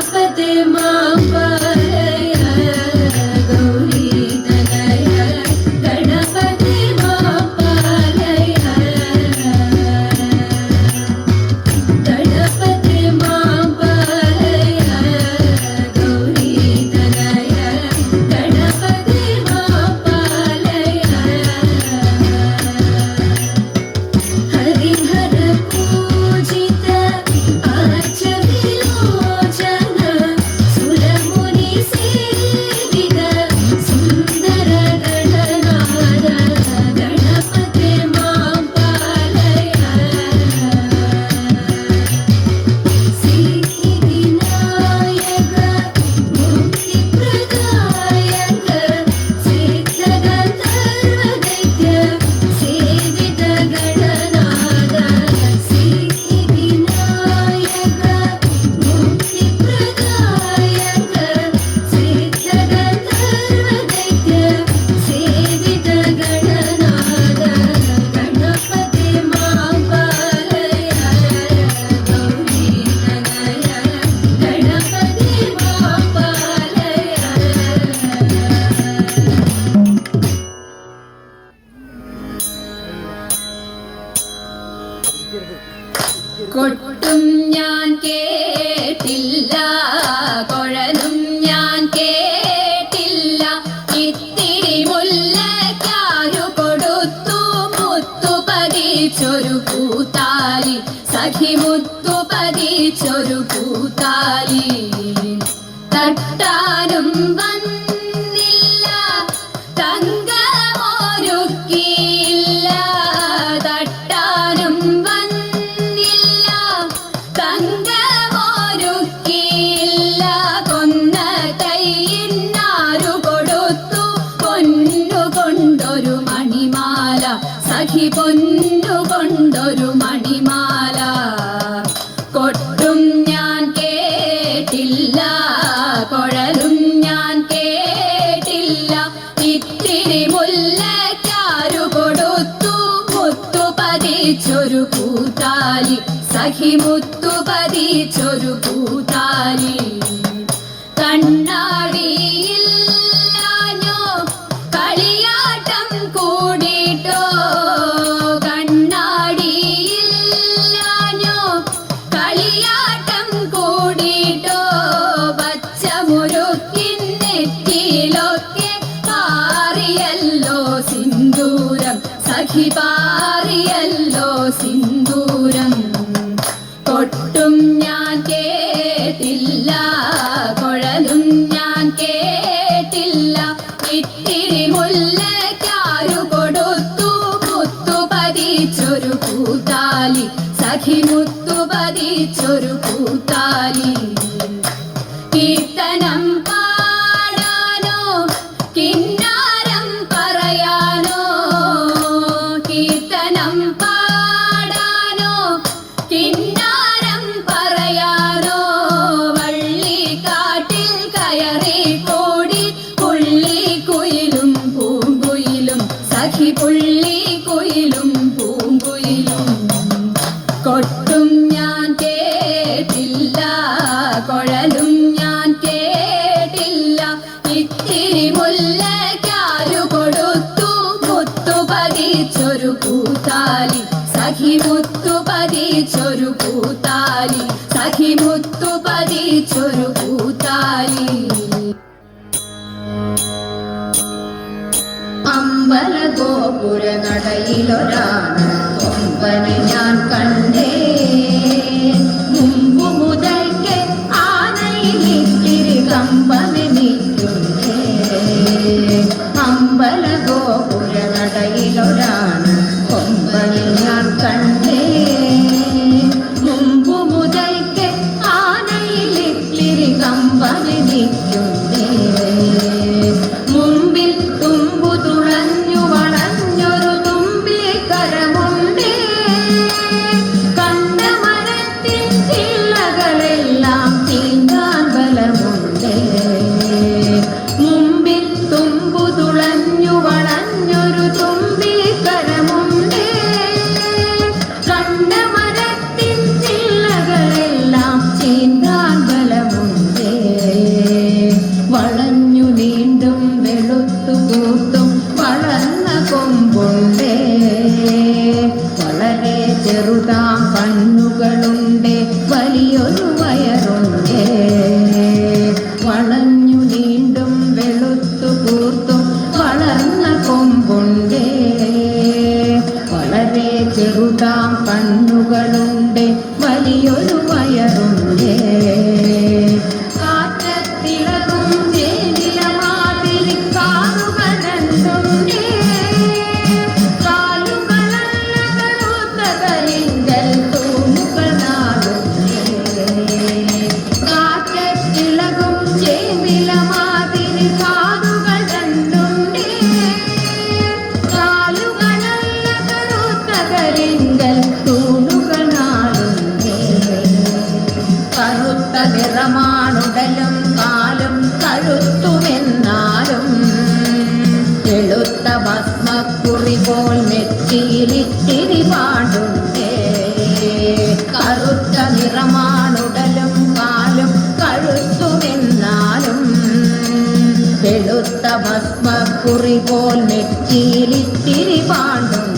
Господи, мама. കൊട്ടും ഞാൻ കേട്ടില്ല കൊഴലും ഞാൻ കേട്ടില്ല. ഇത്തിരി മുല്ലക്കാരു കൊടുത്തു മുത്തു പതിച്ചൊരു കൂത്താലി സഖിമുത്തു हि मुत्तुपदी चरुपूता പതിച്ചൊരു കൂത്താലി. സഖി മുത്തു പതിച്ചൊരു കൂത്താലി. കീർത്തനം പാടാനോ കിന്നാരം പറയാനോ? കീർത്തനം പാടാനോ കിന്നാരം പറയാനോ? വള്ളിക്കാട്ടിൽ കയറിപ്പോ ಮುತ್ತು ಪದಿ ಚೊರು ಕೂತಾಯಿ അമ്പല ഗോപുര നടയിലൊരാണ് കൊമ്പനെ ഞാൻ കണ്ടേ മുമ്പ് മുതൽക്ക് ആനയിൽ ഇത്തിരി കമ്പനെ നിൽക്കുന്നേ അമ്പല ഗോപുര നടയിലൊരാണ് ഭസ്മക്കുറി പോൽ നെറ്റിയിലിട്ടിരി പാടുണ്ടേ കറുത്ത നിറമാണുടലും കാലും കഴുത്തുമെന്നാലും വെളുത്ത ഭസ്മക്കുറി പോൽ നെറ്റിയിലിട്ടിരി പാടുണ്ടേ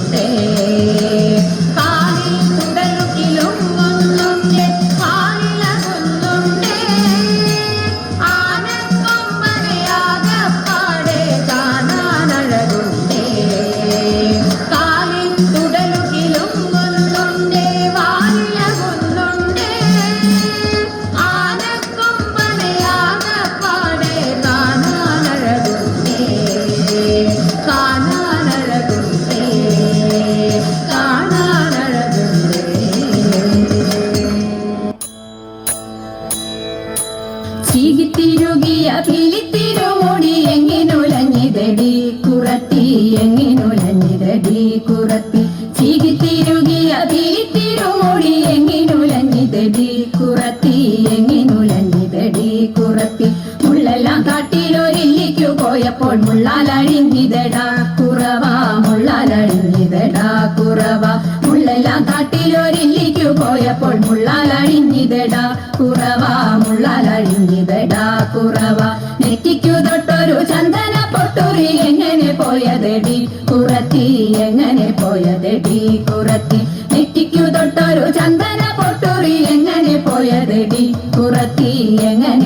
പോയപ്പോൾ മുള്ളാലഴിഞ്ഞിതടാ കുറവ മുള്ളാലഴിഞ്ഞിതടാ കുറവ. മുള്ളെല്ലാം കാട്ടിലൊരില്ലിക്കു പോയപ്പോൾ മുള്ളാലഴിഞ്ഞിതടാ കുറവ മുള്ളാലഴിഞ്ഞിതടാ കുറവ. നെറ്റിക്കു തൊട്ടൊരു ചന്ദന പൊട്ടുറി എങ്ങനെ പോയതെടി? കുറത്തി എങ്ങനെ പോയതെടി? കുറത്തി. നെറ്റിക്കു തൊട്ടൊരു ചന്ദന പൊട്ടുറി എങ്ങനെ പോയതെടി? കുറത്തി എങ്ങനെ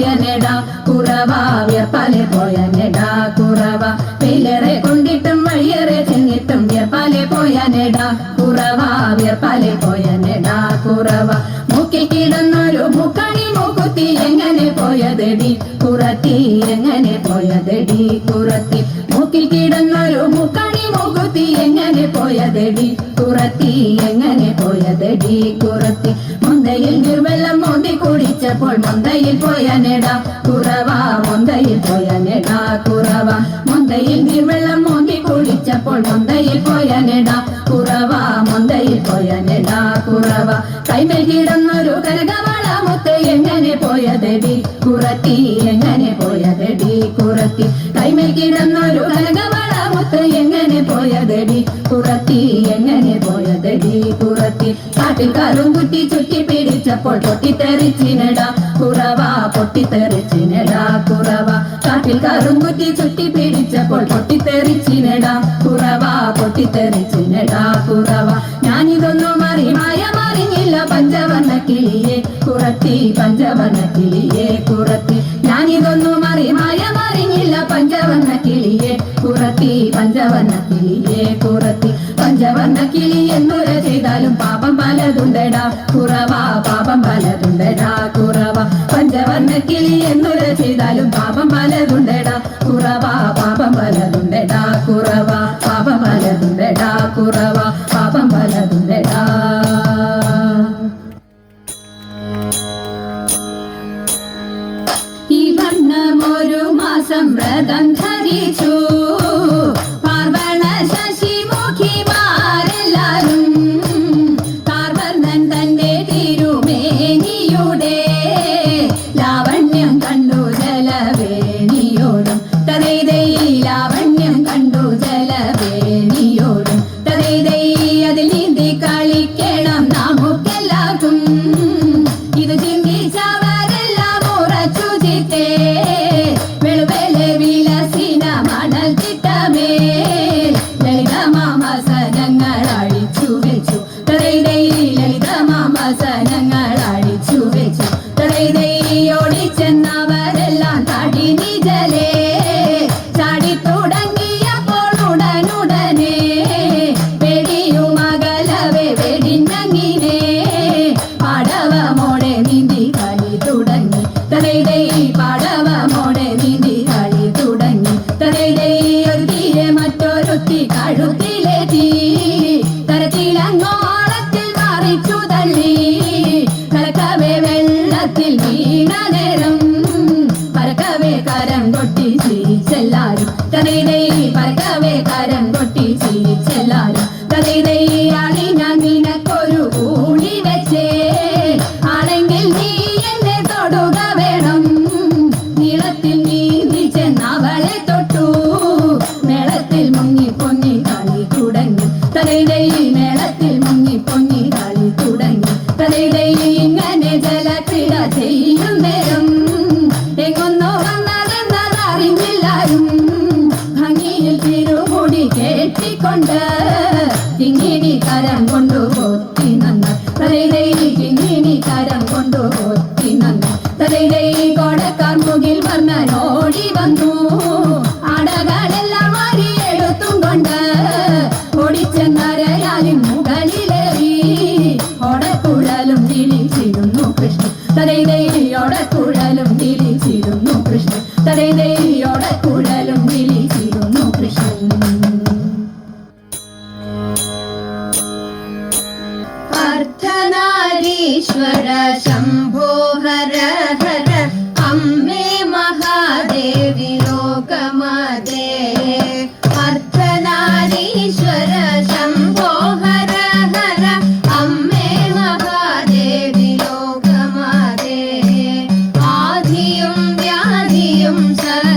വിയർപ്പാലെ പോയ നെടാ പോയനെടാ വിയർപ്പാലെ പോയ നെടാ കുറവ. വേലേറെ കൊണ്ടിട്ടും വയ്യേറെ ചെന്നിട്ടും വിയർപ്പാലെ പോയ നെടാ കുറവ വിയർപ്പാലെ പോയ നെടാ കുറവ. മൂക്കിൽ കിടന്നൊരു മുക്കണി മൂക്കുത്തി എങ്ങനെ പോയതെടി? കുറത്തി എങ്ങനെ പോയതെടി? കുറത്തി. മൂക്കി കിടന്നൊരു മുക്കണി മൂക്കുത്തി എങ്ങനെ പോയതെടി? കുറത്തി എങ്ങനെ പോയതെടി? കുറത്തി. മുന്തയിൽ മോന്തി കുടിച്ചപ്പോൾ മുന്തയിൽ പോയ നെട കുറവ മുന്തയിൽ പോയ നെട കുറവ മുന്തയിൽ നിർവെള്ളം മോന്തി കുടിച്ചപ്പോൾ മുന്തയിൽ പോയ നെട കുറവ മുന്തയിൽ പോയ നെട കുറവ കൈമേൽ കിടന്നൊരു കനകവള ചുറ്റി പിടിച്ചപ്പോൾ പൊട്ടിത്തെറിച്ചിനട. കുറവ പൊട്ടിത്തെറിച്ചിനട കുറവ. കാട്ടിൽ കാലും കുറ്റി ചുറ്റി പിടിച്ചപ്പോൾ പൊട്ടിത്തെറിച്ചിനട. കുറവ പൊട്ടിത്തെറിച്ചിനട കുറവ. ഞാനിതൊന്നും അറി മായ മറിഞ്ഞില്ല പഞ്ചവർണ കിളിയെ. കുറത്തി പഞ്ചവർണ കിളിയെ കുറത്തി. ഞാനിതൊന്നും അറി മായ മറിഞ്ഞില്ല പഞ്ചവർണ കിളിയെ. കുറത്തി പഞ്ചവർണ കിളിയെ കുറത്തി. പഞ്ചവർണ കിളി എന്നുര ചെയ്താലും പലതുണ്ടടാ കുറവ പാപം പലതുണ്ടടാ കുറവ പഞ്ചവർണ കിളി ആധിയും വ്യാധിയും